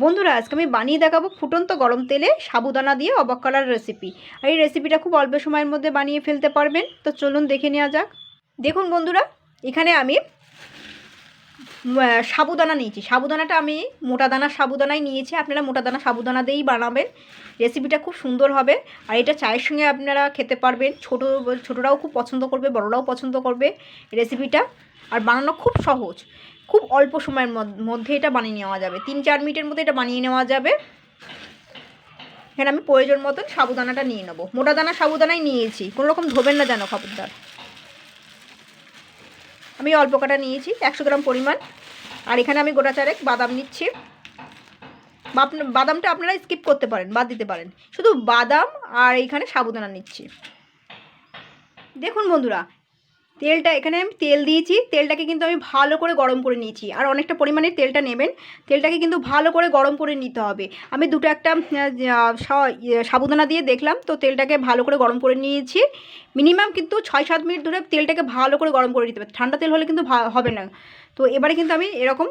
বন্ধুরা, আজকে আমি বানিয়ে দেখাবো ফুটন্ত গরম তেলে সাবুদানা দিয়ে অবাক করার রেসিপি আর এই রেসিপিটা খুব অল্প সময়ের মধ্যে বানিয়ে ফেলতে পারবেন। তো চলুন দেখে নেওয়া যাক। দেখুন বন্ধুরা, এখানে আমি সাবুদানা নিয়েছি। সাবুদানাটা আমি মোটা দানা সাবুদানাই নিয়েছি। আপনারা মোটা দানা সাবুদানা দিয়েই বানাবেন। রেসিপিটা খুব সুন্দর হবে। আর এটা চায়ের সঙ্গে আপনারা খেতে পারবেন। ছোটো, ছোটরাও খুব পছন্দ করবে, বড়রাও পছন্দ করবে রেসিপিটা আর বানানো খুব সহজ। খুব অল্প সময়ের মধ্যে এটা বানিয়ে নেওয়া যাবে। তিন চার মিনিটের মধ্যে এটা বানিয়ে নেওয়া যাবে। এখানে আমি প্রয়োজন মতন সাবুদানাটা নিয়ে নেব। মোটা দানা সাবুদানাই নিয়েছি। কোনো রকম ধোবেন না যেন খবরদার। আমি অল্প কাটা নিয়েছি, একশো গ্রাম পরিমাণ। আর এখানে আমি গোটা চারেক বাদাম নিচ্ছি। বাদামটা আপনারা স্কিপ করতে পারেন, বাদ দিতে পারেন। শুধু বাদাম আর এইখানে সাবুদানা নিচ্ছি। দেখুন বন্ধুরা তেলটা এখানে আমি তেল দিয়েছি। তেলটাকে কিন্তু আমি ভালো করে গরম করে নিয়েছি। আর অনেকটা পরিমাণে তেলটা নেবেন। তেলটাকে কিন্তু ভালো করে গরম করে নিতে হবে। আমি দুটো একটা ইয়ে, সাবুদানা দিয়ে দেখলাম। তো তেলটাকে ভালো করে গরম করে নিয়েছি। মিনিমাম কিন্তু ছয় সাত মিনিট ধরে তেলটাকে ভালো করে গরম করে নিতে হবে। ঠান্ডা তেল হলে কিন্তু হবে না। তো এবারে কিন্তু আমি এরকম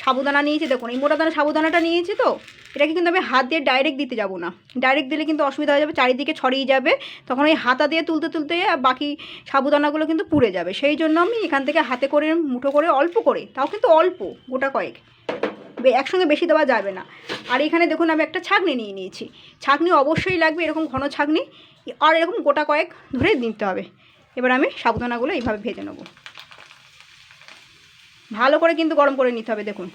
সাবুদানা নিয়েছি, দেখুন, এই মোটা দানা সাবুদানাটা নিয়েছি তো, এটাকে কিন্তু আমি হাত দিয়ে ডাইরেক্ট দিতে যাব না। ডাইরেক্ট দিলে কিন্তু অসুবিধা হয়ে যাবে, চারিদিকে ছড়িয়ে যাবে, তখন ওই হাতা দিয়ে তুলতে তুলতে বাকি সাবুদানাগুলো কিন্তু পুড়ে যাবে। সেই জন্য আমি এখান থেকে হাতে করে, মুঠো করে, অল্প করে, তাও কিন্তু অল্প, গোটা কয়েক একসঙ্গে বেশি দেওয়া যাবে না। আর এখানে দেখুন, আমি একটা ছাঁকনি নিয়ে নিয়েছি। ছাঁকনি অবশ্যই লাগবে, এরকম ঘন ছাঁকনি, আর এরকম গোটা কয়েক ধরে দিতে হবে। এবার আমি সাবুদানাগুলো এইভাবে ভেজে নেব। ভালো করে কিন্তু গরম করে নিতে হবে দেখুন।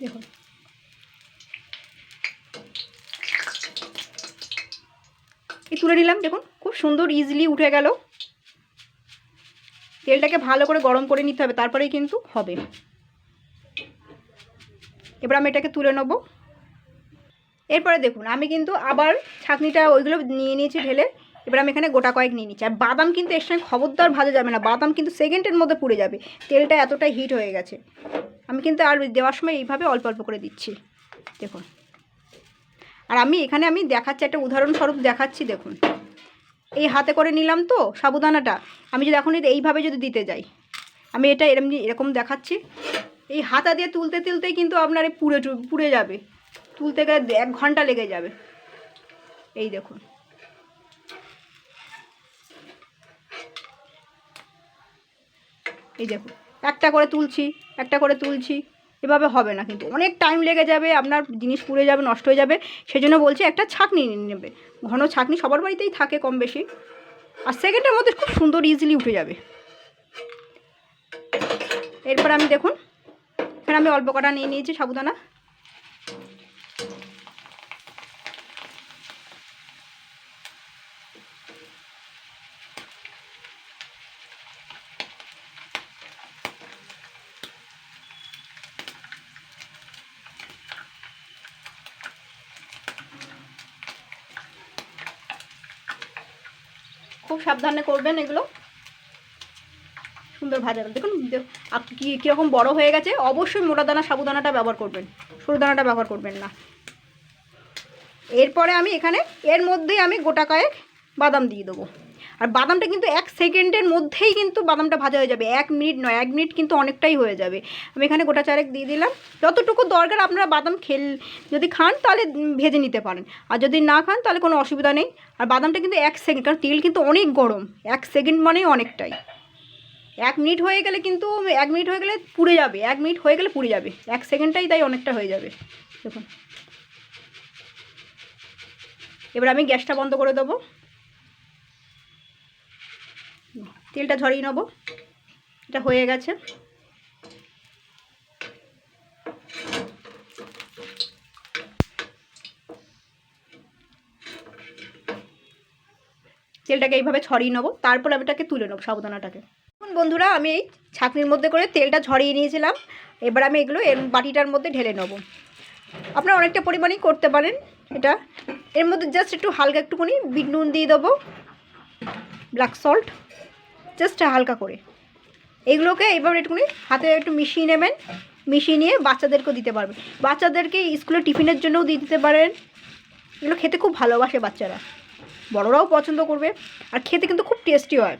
দেখুন। তুলে নিলাম, দেখুন, খুব সুন্দর ইজিলি উঠে গেল। তেলটাকে ভালো করে গরম করে নিতে হবে, তারপরেই কিন্তু হবে। এবার আমি এটাকে তুলে নেব। এরপরে দেখুন, আমি কিন্তু আবার ছাঁকনিটা ওইগুলো নিয়ে নিয়েছি ঢেলে, এবার আমি এখানে গোটা কয়েক নিয়ে নিচ্ছি। আর বাদাম কিন্তু এর সঙ্গে খবরদার ভাজা যাবে না, বাদাম কিন্তু সেকেন্ডের মধ্যে পুড়ে যাবে, তেলটা এতটাই হিট হয়ে গেছে। আমি কিন্তু আর দেওয়ার সময় এইভাবে অল্প অল্প করে দিচ্ছি, দেখুন। আর আমি এখানে আমি দেখাচ্ছি, একটা উদাহরণস্বরূপ দেখাচ্ছি, দেখুন। এই হাতে করে নিলাম তো সাবুদানাটা, আমি যদি এখন এইভাবে যদি দিতে যাই, আমি এটা এরম এরকম দেখাচ্ছি। এই হাতা দিয়ে তুলতে তুলতেই কিন্তু আপনার পুড়ে পুড়ে যাবে। তুলতে গেলে এক ঘণ্টা লেগে যাবে। এই দেখুন। এই দেখুন। একটা করে তুলছি, একটা করে তুলছি। এভাবে হবে না কিন্তু। অনেক টাইম লেগে যাবে, আপনার জিনিস পুড়ে যাবে, নষ্ট হয়ে যাবে, সেজন্য বলছি একটা ছাঁকনি নেবে। ঘন ছাঁকনি সবার বাড়িতেই থাকে কম বেশি। আর সেকেন্ডের মধ্যে খুব সুন্দর ইজিলি উঠে যাবে। এরপর আমি দেখুন, এখানে আমি অল্প কটা নিয়ে নিয়েছি সাবুদানা। খুব সাবধানে করবেন এগুলো। সুন্দর ভাজা দেখুন কি, কীরকম বড় হয়ে গেছে। অবশ্যই মোটা দানা সাবুদানাটা ব্যবহার করবেন। সরু দানাটা ব্যবহার করবেন না। এরপরে আমি এখানে, এর মধ্যেই আমি গোটা কয়েক বাদাম দিয়ে দেবো। আর বাদামটা কিন্তু এক সেকেন্ডের মধ্যেই কিন্তু বাদামটা ভাজা হয়ে যাবে। এক মিনিট নয়, এক মিনিট কিন্তু অনেকটাই হয়ে যাবে। আমি এখানে গোটা চারেক দিয়ে দিলাম। যতটুকু দরকার আপনারা বাদাম খেল, যদি খান তাহলে ভেজে নিতে পারেন। আর যদি না খান তাহলে কোনো অসুবিধা নেই। আর বাদামটা কিন্তু এক সেকেন্ড, কারণ তেল কিন্তু অনেক গরম। এক সেকেন্ড মানেই অনেকটাই। এক মিনিট হয়ে গেলে কিন্তু, এক মিনিট হয়ে গেলে পুড়ে যাবে। এক মিনিট হয়ে গেলে পুড়ে যাবে। এক সেকেন্ডটাই তাই অনেকটা হয়ে যাবে। দেখুন। এবার আমি গ্যাসটা বন্ধ করে দেবো। তেলটা ঝরিয়ে নেব। এটা হয়ে গেছে। তেলটাকে এইভাবে ছড়িয়ে নেব। তারপর আমি এটাকে তুলে নেব সাবুদানাটাকে। এখন বন্ধুরা, আমি এই ছাঁকনির মধ্যে করে তেলটা ঝরিয়ে নিয়েছিলাম। এবার আমি এগুলো এর বাটিটার মধ্যে ঢেলে নেব। আপনারা অনেকটা পরিমাণেই করতে পারেন এটা। এর মধ্যে জাস্ট একটু হালকা একটুখানি বিট নুন দিয়ে দেবো। Black salt. জাস্ট হালকা করে। এগুলোকে এবার একটুখানি হাতে একটু মিশিয়ে নেবেন। মিশিয়ে নিয়ে বাচ্চাদেরকেও দিতে পারবেন। বাচ্চাদেরকে স্কুলে টিফিনের জন্যও দিয়ে দিতে পারেন। এগুলো খেতে খুব ভালোবাসে বাচ্চারা। বড়রাও পছন্দ করবে। আর খেতে কিন্তু খুব টেস্টি হয়।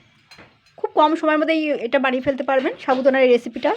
খুব কম সময়ের মধ্যে এটা বানিয়ে ফেলতে পারবেন। সাবুদানার এই রেসিপিটা